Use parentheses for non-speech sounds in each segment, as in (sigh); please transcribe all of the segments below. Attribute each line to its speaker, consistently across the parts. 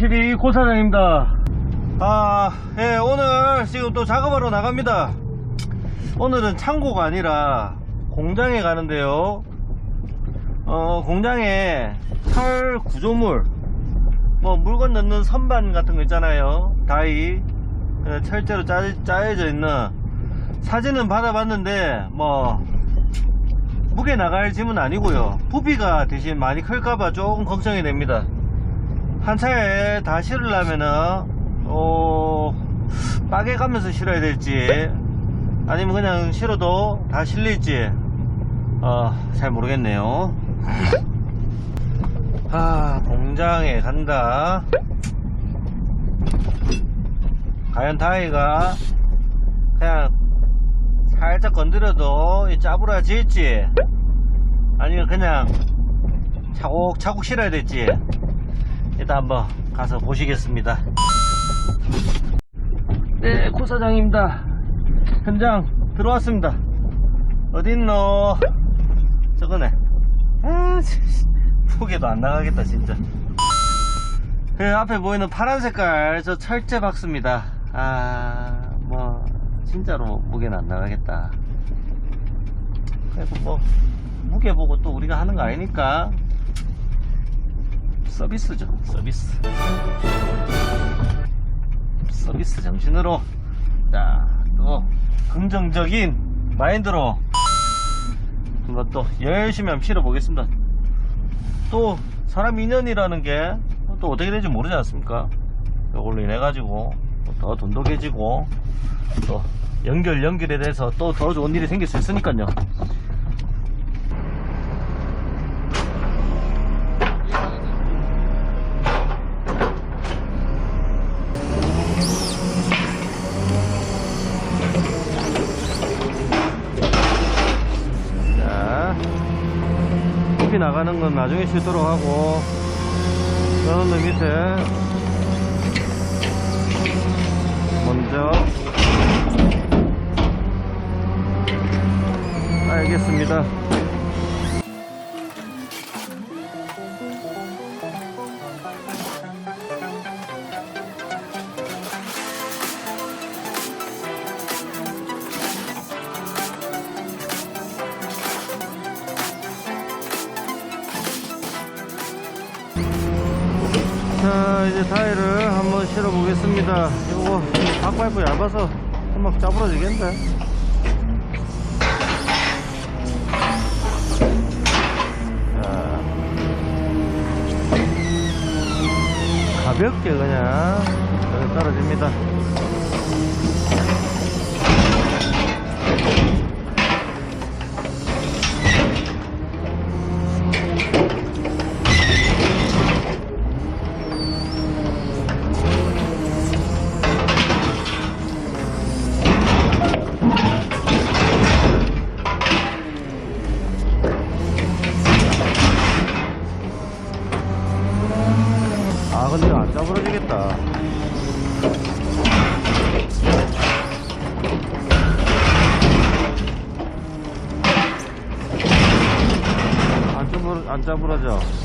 Speaker 1: TV 고 사장입니다. 아, 예, 오늘 지금 또 작업하러 나갑니다. 오늘은 창고가 아니라 공장에 가는데요. 어, 공장에 철 구조물, 뭐 물건 넣는 선반 같은 거 있잖아요. 다이, 예, 철제로 짜, 짜여져 있는 사진은 받아봤는데, 뭐, 무게 나갈 짐은 아니고요. 부피가 대신 많이 클까봐 조금 걱정이 됩니다. 한 차에 다 실으려면은 어 빠개 가면서 실어야 될지 아니면 그냥 실어도 다 실릴지 어 잘 모르겠네요. (laughs) 아 공장에 간다. 과연 다이가 그냥 살짝 건드려도 이 짜부라질지 아니면 그냥 차곡차곡 실어야 될지 일단 한번 가서 보시겠습니다. 네, 코사장입니다. 현장 들어왔습니다. 어딨노? 저거네. 아, 포개도 안 나가겠다, 진짜. 그 앞에 보이는 파란 색깔, 저 철제 박스입니다. 아, 뭐, 진짜로 무게는 안 나가겠다. 그래도 뭐, 무게 보고 또 우리가 하는 거 아니니까, 서비스죠. 서비스. 서비스 정신으로. 자또 긍정적인 마인드로 한번 또 열심히 한번 실어 보겠습니다. 또 사람 인연이라는 게 또 어떻게 될지 모르지 않습니까? 이걸로 인해 가지고 더 돈독해지고 또 연결 연결에 대해서 또 더 좋은 일이 생길 수 있으니까요 건 나중에 쉬도록 하고, 저는 밑에 먼저 알겠습니다. 이제 타일을 한번 실어 보겠습니다. 이거 박파이프 얇아서 한번 짜부러지겠는데? 자. 가볍게 그냥 떨어집니다 이거 안 짜부러 안 짜부러져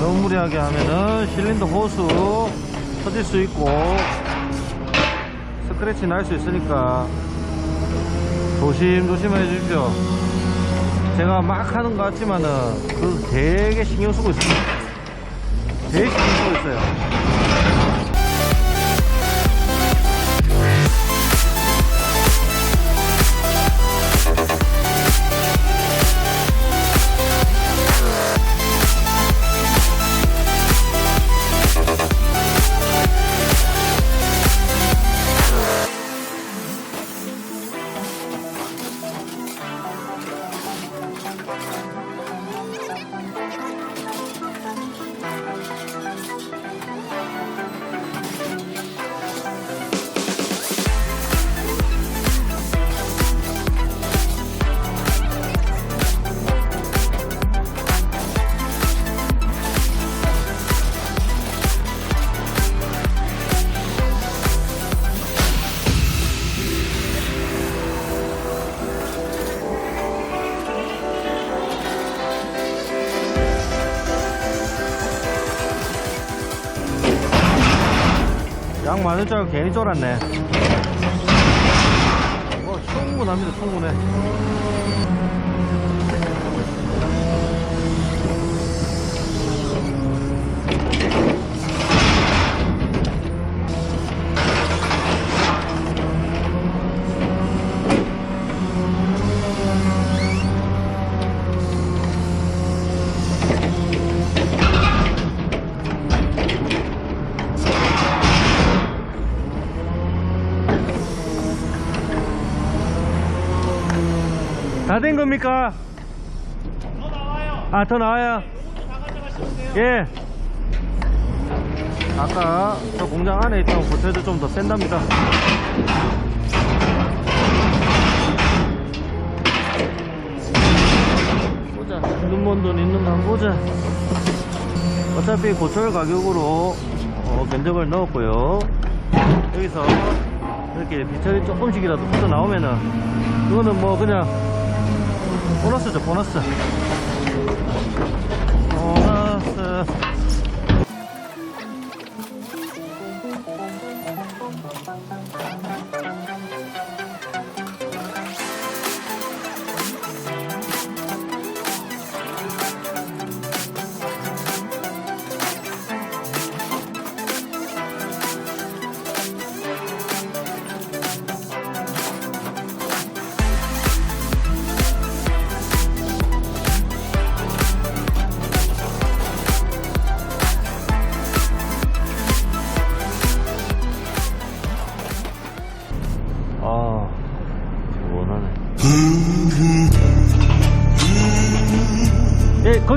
Speaker 1: 너무 무리하게 하면은 실린더 호수 터질 수 있고 스크래치 날 수 있으니까 조심조심 해주십시오. 제가 막 하는 것 같지만은 그 되게 신경 쓰고 있습니다. 되게 신경 쓰고 있어요 양 많을 줄 알고 괜히 쫄았네. 어, 충분합니다, 충분해. 다 된 겁니까?
Speaker 2: 더 나와요.
Speaker 1: 아, 더 나와요? 예. 아까 저 공장 안에 있던 고체도 좀 더 센답니다. 보자. 눈먼 돈 있는 거 한번 보자. 어차피 고철 가격으로 어, 견적을 넣었고요. 여기서 이렇게 비철이 조금씩이라도 붙어 나오면은 이거는 뭐 그냥 보너스죠, 보너스. 보너스.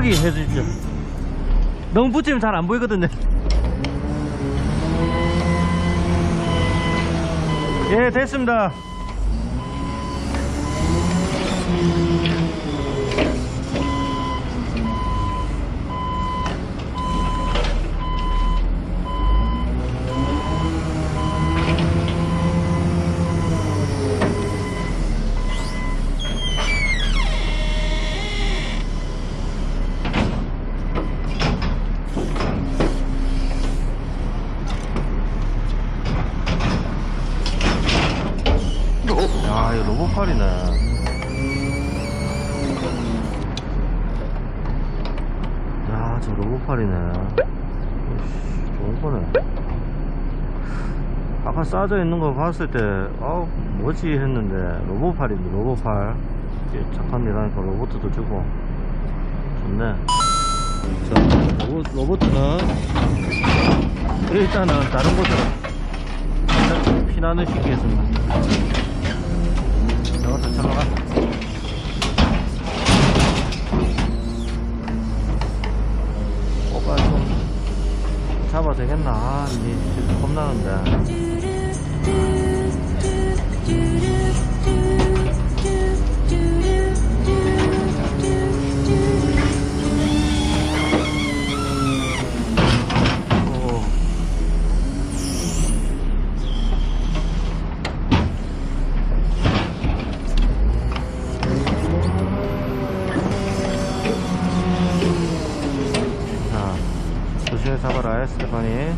Speaker 1: 예, 거기 해주십시오. 너무 붙이면 잘 안 보이거든요. 예, 됐습니다. 야, 이거 로봇팔이네. 야, 저 로봇팔이네. 이씨, 좋은 거네. 아까 싸져 있는 거 봤을 때, 아, 뭐지 했는데, 로봇팔인데, 로봇팔. 이게 착한 일 하니까 로봇도 주고. 좋네. 자, 로봇, 로봇은, 일단은 다른 곳으로 피난을 시키겠습니다. 저것도 좀 잡아도 되겠나? 아, 진짜 겁나는데. 조심히 잡아라, 스테파니.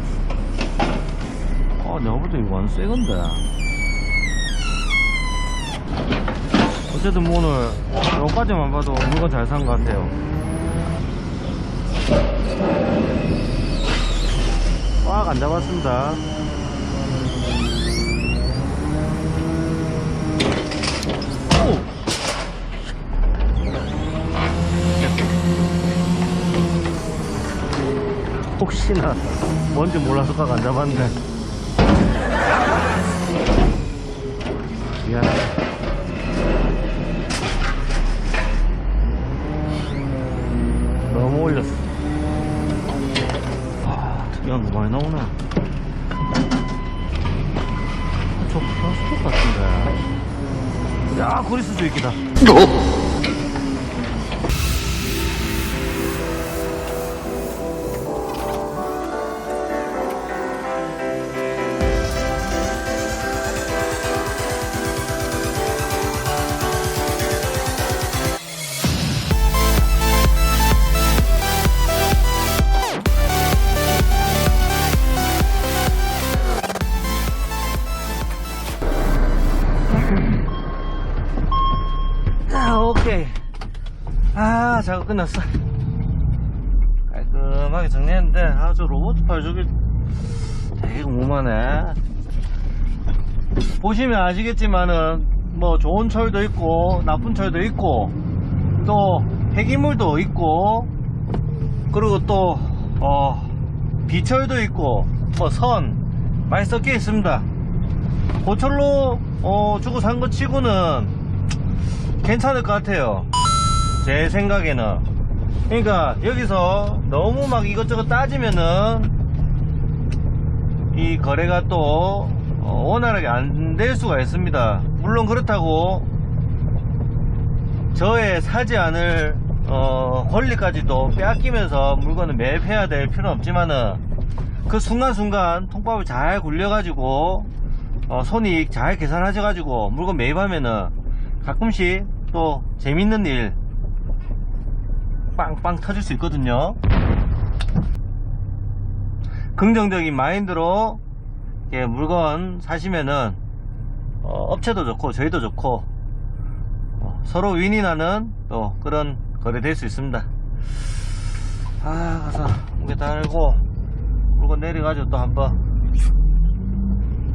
Speaker 1: 어, 내가 볼때 이거 완전 새 건데. 어쨌든 뭐 오늘 여기까지만 봐도 물건 잘 산 것 같아요. 꽉 안 잡았습니다. 혹시나 (laughs) 뭔지 몰라서 꽉안 잡았네. 미안해. 너무 올렸어. 아, 특이한 거 많이 나오네. 저 플라스틱 같은데. 야, 그리스 주입기다. 작업 끝났어. 깔끔하게 정리했는데 아주 로봇 팔 저기 되게 궁금하네. 보시면 아시겠지만은 뭐 좋은 철도 있고 나쁜 철도 있고 또 폐기물도 있고 그리고 또 어, 비철도 있고 뭐선 많이 섞여 있습니다. 고철로 어, 주고 산 거 치고는 괜찮을 것 같아요 제 생각에는. 그러니까 여기서 너무 막 이것저것 따지면은 이 거래가 또 어, 원활하게 안 될 수가 있습니다. 물론 그렇다고 저의 사지 않을 어, 권리까지도 빼앗기면서 물건을 매입해야 될 필요는 없지만은 그 순간순간 통밥을 잘 굴려가지고 어, 손익 잘 계산하셔가지고 물건 매입하면은 가끔씩 또 재밌는 일 빵빵 터질 수 있거든요. 긍정적인 마인드로 이렇게 물건 사시면은 어, 업체도 좋고 저희도 좋고 어, 서로 윈이 나는 또 그런 거래 될 수 있습니다. 아 가서 무게 달고 물건 내려가지고 또 한번.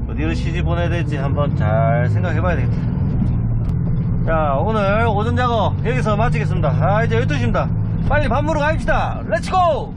Speaker 1: 어디로 시집 보내야 될지 한번 잘 생각해 봐야 되겠다. 자 오늘 오전 작업 여기서 마치겠습니다. 아 이제 12시입니다 빨리 밥 먹으러 갑시다. 렛츠고